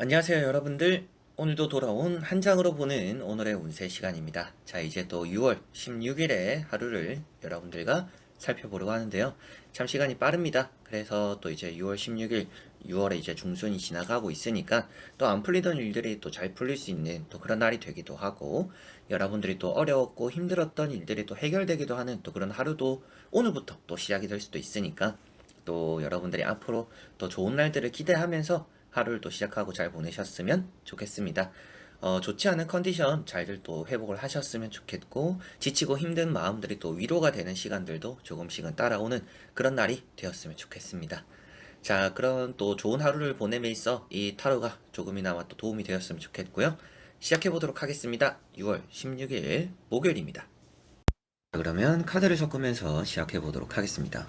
안녕하세요 여러분들. 오늘도 돌아온 한 장으로 보는 오늘의 운세 시간입니다. 자 이제 또 6월 16일의 하루를 여러분들과 살펴보려고 하는데요. 참 시간이 빠릅니다. 그래서 또 이제 6월 16일 6월에 이제 중순이 지나가고 있으니까 또 안 풀리던 일들이 또 잘 풀릴 수 있는 또 그런 날이 되기도 하고 여러분들이 또 어려웠고 힘들었던 일들이 또 해결되기도 하는 또 그런 하루도 오늘부터 또 시작이 될 수도 있으니까 또 여러분들이 앞으로 또 좋은 날들을 기대하면서 하루를 또 시작하고 잘 보내셨으면 좋겠습니다. 어, 좋지 않은 컨디션 잘들 또 회복을 하셨으면 좋겠고 지치고 힘든 마음들이 또 위로가 되는 시간들도 조금씩은 따라오는 그런 날이 되었으면 좋겠습니다. 자, 그런 또 좋은 하루를 보냄에 있어 이 타로가 조금이나마 또 도움이 되었으면 좋겠고요. 시작해 보도록 하겠습니다. 6월 16일 목요일입니다. 자, 그러면 카드를 섞으면서 시작해 보도록 하겠습니다.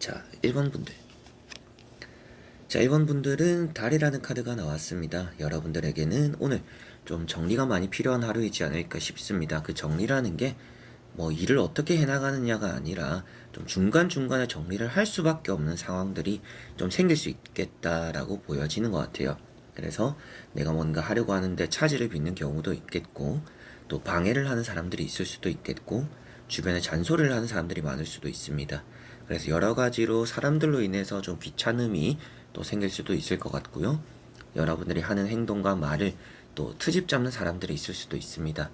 자, 1번 분들. 자, 1번 분들은 달이라는 카드가 나왔습니다. 여러분들에게는 오늘 좀 정리가 많이 필요한 하루이지 않을까 싶습니다. 그 정리라는 게 뭐 일을 어떻게 해나가느냐가 아니라 좀 중간중간에 정리를 할 수밖에 없는 상황들이 좀 생길 수 있겠다라고 보여지는 것 같아요. 그래서 내가 뭔가 하려고 하는데 차질을 빚는 경우도 있겠고, 또 방해를 하는 사람들이 있을 수도 있겠고, 주변에 잔소리를 하는 사람들이 많을 수도 있습니다. 그래서 여러 가지로 사람들로 인해서 좀 귀찮음이 또 생길 수도 있을 것 같고요. 여러분들이 하는 행동과 말을 또 트집 잡는 사람들이 있을 수도 있습니다.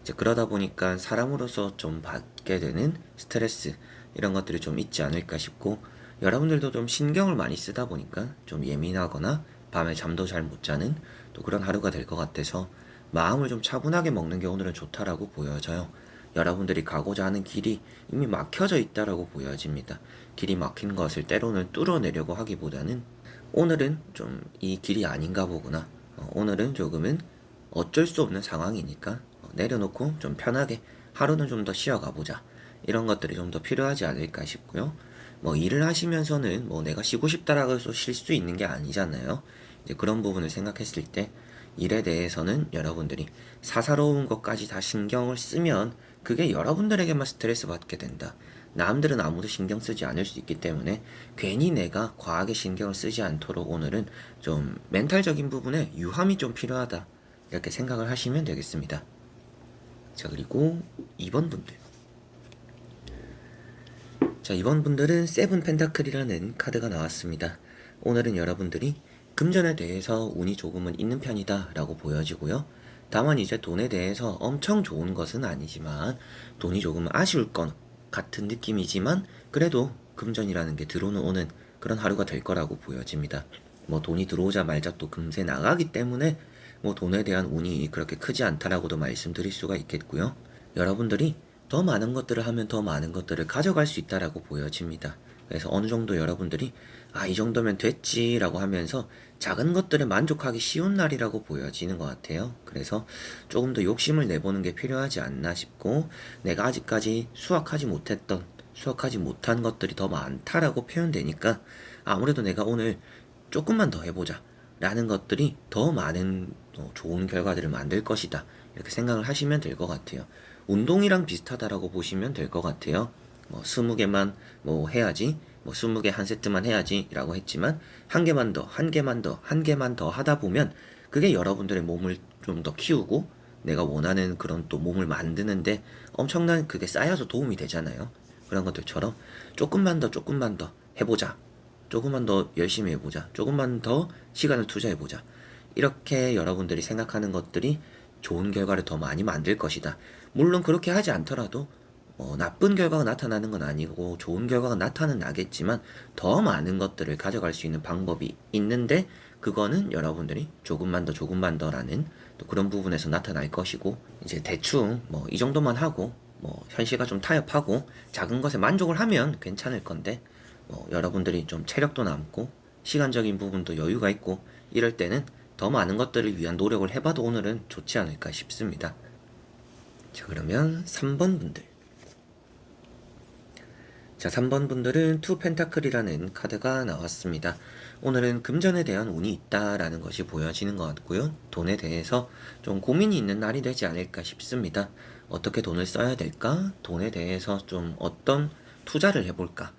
이제 그러다 보니까 사람으로서 좀 받게 되는 스트레스 이런 것들이 좀 있지 않을까 싶고 여러분들도 좀 신경을 많이 쓰다 보니까 좀 예민하거나 밤에 잠도 잘 못 자는 또 그런 하루가 될 것 같아서 마음을 좀 차분하게 먹는 게 오늘은 좋다라고 보여져요. 여러분들이 가고자 하는 길이 이미 막혀져 있다라고 보여집니다. 길이 막힌 것을 때로는 뚫어내려고 하기보다는 오늘은 좀 이 길이 아닌가 보구나. 어, 오늘은 조금은 어쩔 수 없는 상황이니까 어, 내려놓고 좀 편하게 하루는 좀 더 쉬어가 보자. 이런 것들이 좀 더 필요하지 않을까 싶고요. 뭐 일을 하시면서는 뭐 내가 쉬고 싶다라고 해서 쉴 수 있는 게 아니잖아요. 이제 그런 부분을 생각했을 때 일에 대해서는 여러분들이 사사로운 것까지 다 신경을 쓰면 그게 여러분들에게만 스트레스 받게 된다. 남들은 아무도 신경 쓰지 않을 수 있기 때문에 괜히 내가 과하게 신경을 쓰지 않도록 오늘은 좀 멘탈적인 부분에 유함이 좀 필요하다. 이렇게 생각을 하시면 되겠습니다. 자, 그리고 2번 분들. 자, 이번 분들은 세븐 펜타클이라는 카드가 나왔습니다. 오늘은 여러분들이 금전에 대해서 운이 조금은 있는 편이다 라고 보여지고요. 다만 이제 돈에 대해서 엄청 좋은 것은 아니지만 돈이 조금 아쉬울 건 같은 느낌이지만 그래도 금전이라는 게 들어오는 오는 그런 하루가 될 거라고 보여집니다. 뭐 돈이 들어오자 말자 또 금세 나가기 때문에 뭐 돈에 대한 운이 그렇게 크지 않다라고도 말씀드릴 수가 있겠고요. 여러분들이 더 많은 것들을 하면 더 많은 것들을 가져갈 수 있다라고 보여집니다. 그래서 어느 정도 여러분들이 아, 이 정도면 됐지라고 하면서 작은 것들에 만족하기 쉬운 날이라고 보여지는 것 같아요. 그래서 조금 더 욕심을 내보는 게 필요하지 않나 싶고 내가 아직까지 수확하지 못했던 수확하지 못한 것들이 더 많다라고 표현되니까 아무래도 내가 오늘 조금만 더 해보자 라는 것들이 더 많은 어, 좋은 결과들을 만들 것이다. 이렇게 생각을 하시면 될 것 같아요. 운동이랑 비슷하다라고 보시면 될 것 같아요. 뭐 20개만 뭐 해야지, 뭐 20개 한 세트만 해야지라고 했지만 한 개만 더, 한 개만 더, 한 개만 더 하다 보면 그게 여러분들의 몸을 좀 더 키우고 내가 원하는 그런 또 몸을 만드는데 엄청난 그게 쌓여서 도움이 되잖아요. 그런 것들처럼 조금만 더, 조금만 더 해보자. 조금만 더 열심히 해보자. 조금만 더 시간을 투자해보자. 이렇게 여러분들이 생각하는 것들이 좋은 결과를 더 많이 만들 것이다. 물론 그렇게 하지 않더라도 어, 나쁜 결과가 나타나는 건 아니고 좋은 결과가 나타는 나겠지만 더 많은 것들을 가져갈 수 있는 방법이 있는데 그거는 여러분들이 조금만 더 조금만 더라는 또 그런 부분에서 나타날 것이고 이제 대충 뭐 이 정도만 하고 뭐 현실과 좀 타협하고 작은 것에 만족을 하면 괜찮을 건데 뭐 여러분들이 좀 체력도 남고 시간적인 부분도 여유가 있고 이럴 때는 더 많은 것들을 위한 노력을 해봐도 오늘은 좋지 않을까 싶습니다. 자 그러면 3번 분들 자 3번 분들은 투 펜타클이라는 카드가 나왔습니다. 오늘은 금전에 대한 운이 있다라는 것이 보여지는 것 같고요. 돈에 대해서 좀 고민이 있는 날이 되지 않을까 싶습니다. 어떻게 돈을 써야 될까? 돈에 대해서 좀 어떤 투자를 해볼까?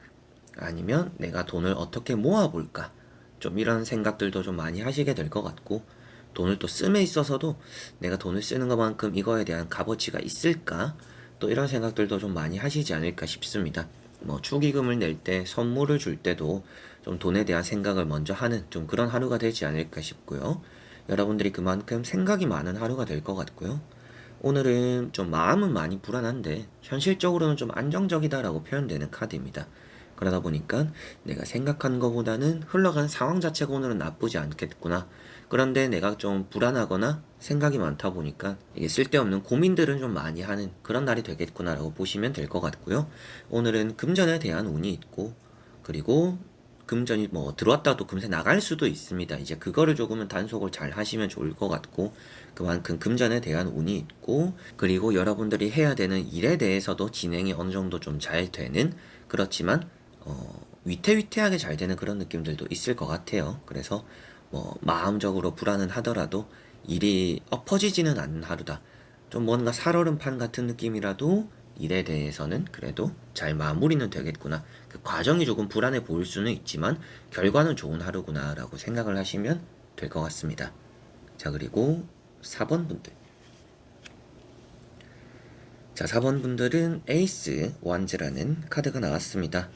아니면 내가 돈을 어떻게 모아볼까? 좀 이런 생각들도 좀 많이 하시게 될 것 같고, 돈을 또 씀에 있어서도 내가 돈을 쓰는 것만큼 이거에 대한 값어치가 있을까? 또 이런 생각들도 좀 많이 하시지 않을까 싶습니다. 뭐 축의금을 낼 때, 선물을 줄 때도 좀 돈에 대한 생각을 먼저 하는 좀 그런 하루가 되지 않을까 싶고요. 여러분들이 그만큼 생각이 많은 하루가 될 것 같고요. 오늘은 좀 마음은 많이 불안한데 현실적으로는 좀 안정적이다라고 표현되는 카드입니다. 그러다 보니까 내가 생각한 것보다는 흘러간 상황 자체가 오늘은 나쁘지 않겠구나. 그런데 내가 좀 불안하거나 생각이 많다 보니까 이게 쓸데없는 고민들은 좀 많이 하는 그런 날이 되겠구나라고 보시면 될 것 같고요. 오늘은 금전에 대한 운이 있고 그리고 금전이 뭐 들어왔다도 금세 나갈 수도 있습니다. 이제 그거를 조금은 단속을 잘 하시면 좋을 것 같고 그만큼 금전에 대한 운이 있고 그리고 여러분들이 해야 되는 일에 대해서도 진행이 어느 정도 좀 잘 되는 그렇지만 어, 위태위태하게 잘 되는 그런 느낌들도 있을 것 같아요. 그래서 뭐 마음적으로 불안은 하더라도 일이 엎어지지는 않는 하루다. 좀 뭔가 살얼음판 같은 느낌이라도 일에 대해서는 그래도 잘 마무리는 되겠구나. 그 과정이 조금 불안해 보일 수는 있지만 결과는 좋은 하루구나라고 생각을 하시면 될 것 같습니다. 자, 그리고 4번 분들. 자, 4번 분들은 에이스 완즈라는 카드가 나왔습니다.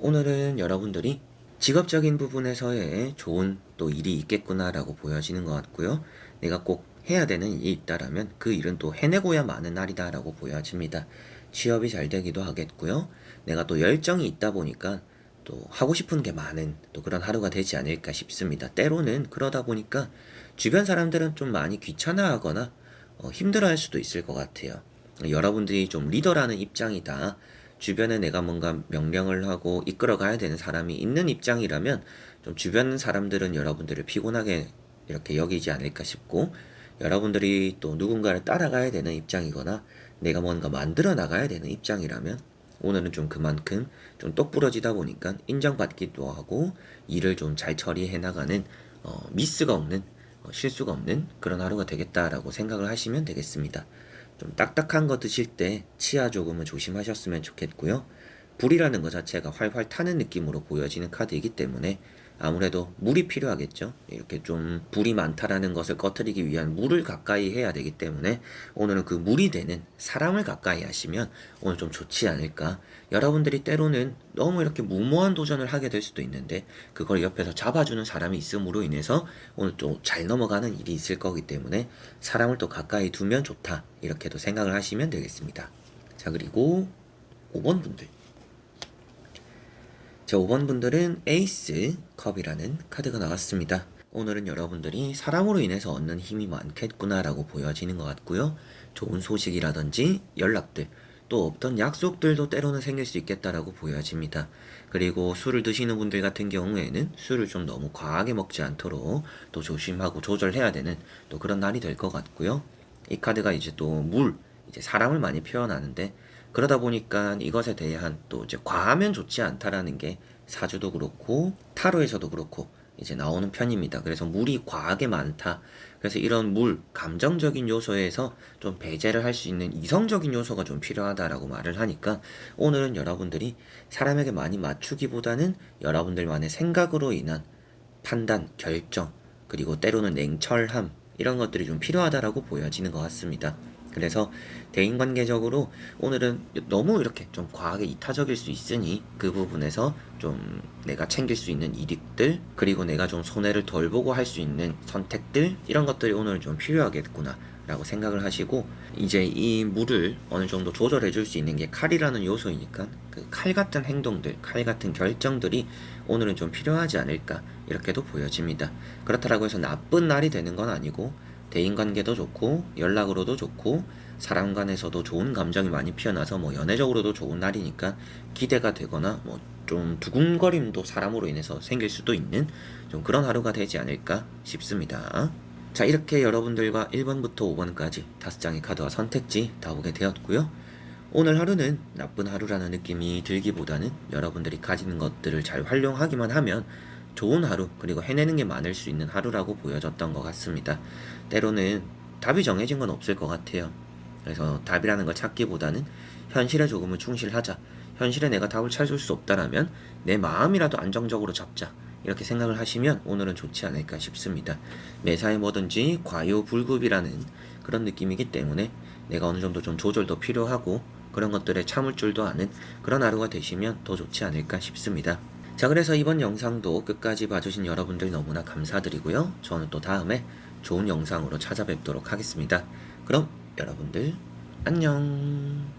오늘은 여러분들이 직업적인 부분에서의 좋은 또 일이 있겠구나라고 보여지는 것 같고요. 내가 꼭 해야 되는 일이 있다라면 그 일은 또 해내고야 마는 날이다라고 보여집니다. 취업이 잘 되기도 하겠고요. 내가 또 열정이 있다 보니까 또 하고 싶은 게 많은 또 그런 하루가 되지 않을까 싶습니다. 때로는 그러다 보니까 주변 사람들은 좀 많이 귀찮아하거나 어, 힘들어할 수도 있을 것 같아요. 여러분들이 좀 리더라는 입장이다. 주변에 내가 뭔가 명령을 하고 이끌어 가야 되는 사람이 있는 입장이라면 좀 주변 사람들은 여러분들을 피곤하게 이렇게 여기지 않을까 싶고 여러분들이 또 누군가를 따라가야 되는 입장이거나 내가 뭔가 만들어 나가야 되는 입장이라면 오늘은 좀 그만큼 좀 똑부러지다 보니까 인정받기도 하고 일을 좀 잘 처리해 나가는 어, 미스가 없는 어, 실수가 없는 그런 하루가 되겠다라고 생각을 하시면 되겠습니다. 좀 딱딱한 거 드실 때 치아 조금은 조심하셨으면 좋겠고요. 불이라는 것 자체가 활활 타는 느낌으로 보여지는 카드이기 때문에 아무래도 물이 필요하겠죠. 이렇게 좀 불이 많다라는 것을 꺼트리기 위한 물을 가까이 해야 되기 때문에 오늘은 그 물이 되는 사람을 가까이 하시면 오늘 좀 좋지 않을까. 여러분들이 때로는 너무 이렇게 무모한 도전을 하게 될 수도 있는데 그걸 옆에서 잡아주는 사람이 있음으로 인해서 오늘 좀 잘 넘어가는 일이 있을 거기 때문에 사람을 또 가까이 두면 좋다. 이렇게도 생각을 하시면 되겠습니다. 자, 그리고 5번 분들. 자, 5번 분들은 에이스 컵이라는 카드가 나왔습니다. 오늘은 여러분들이 사람으로 인해서 얻는 힘이 많겠구나라고 보여지는 것 같고요. 좋은 소식이라든지 연락들, 또 없던 약속들도 때로는 생길 수 있겠다라고 보여집니다. 그리고 술을 드시는 분들 같은 경우에는 술을 좀 너무 과하게 먹지 않도록 또 조심하고 조절해야 되는 또 그런 날이 될 것 같고요. 이 카드가 이제 또 물, 이제 사람을 많이 표현하는데 그러다 보니까 이것에 대한 또 이제 과하면 좋지 않다라는 게 사주도 그렇고 타로에서도 그렇고 이제 나오는 편입니다. 그래서 물이 과하게 많다. 그래서 이런 물, 감정적인 요소에서 좀 배제를 할 수 있는 이성적인 요소가 좀 필요하다라고 말을 하니까 오늘은 여러분들이 사람에게 많이 맞추기보다는 여러분들만의 생각으로 인한 판단, 결정, 그리고 때로는 냉철함, 이런 것들이 좀 필요하다라고 보여지는 것 같습니다. 그래서 대인관계적으로 오늘은 너무 이렇게 좀 과하게 이타적일 수 있으니 그 부분에서 좀 내가 챙길 수 있는 이득들 그리고 내가 좀 손해를 덜 보고 할 수 있는 선택들 이런 것들이 오늘은 좀 필요하겠구나 라고 생각을 하시고 이제 이 물을 어느 정도 조절해 줄 수 있는 게 칼이라는 요소이니까 그 칼 같은 행동들 칼 같은 결정들이 오늘은 좀 필요하지 않을까 이렇게도 보여집니다. 그렇다라고 해서 나쁜 날이 되는 건 아니고 대인관계도 좋고 연락으로도 좋고 사람 간에서도 좋은 감정이 많이 피어나서 뭐 연애적으로도 좋은 날이니까 기대가 되거나 뭐 좀 두근거림도 사람으로 인해서 생길 수도 있는 좀 그런 하루가 되지 않을까 싶습니다. 자 이렇게 여러분들과 1번부터 5번까지 다섯 장의 카드와 선택지 다 보게 되었고요. 오늘 하루는 나쁜 하루라는 느낌이 들기보다는 여러분들이 가지는 것들을 잘 활용하기만 하면 좋은 하루 그리고 해내는 게 많을 수 있는 하루라고 보여졌던 것 같습니다. 때로는 답이 정해진 건 없을 것 같아요. 그래서 답이라는 걸 찾기보다는 현실에 조금은 충실하자. 현실에 내가 답을 찾을 수 없다라면 내 마음이라도 안정적으로 잡자. 이렇게 생각을 하시면 오늘은 좋지 않을까 싶습니다. 매사에 뭐든지 과유불급이라는 그런 느낌이기 때문에 내가 어느 정도 좀 조절도 필요하고 그런 것들에 참을 줄도 아는 그런 하루가 되시면 더 좋지 않을까 싶습니다. 자, 그래서 이번 영상도 끝까지 봐주신 여러분들 너무나 감사드리고요. 저는 또 다음에 좋은 영상으로 찾아뵙도록 하겠습니다. 그럼 여러분들 안녕.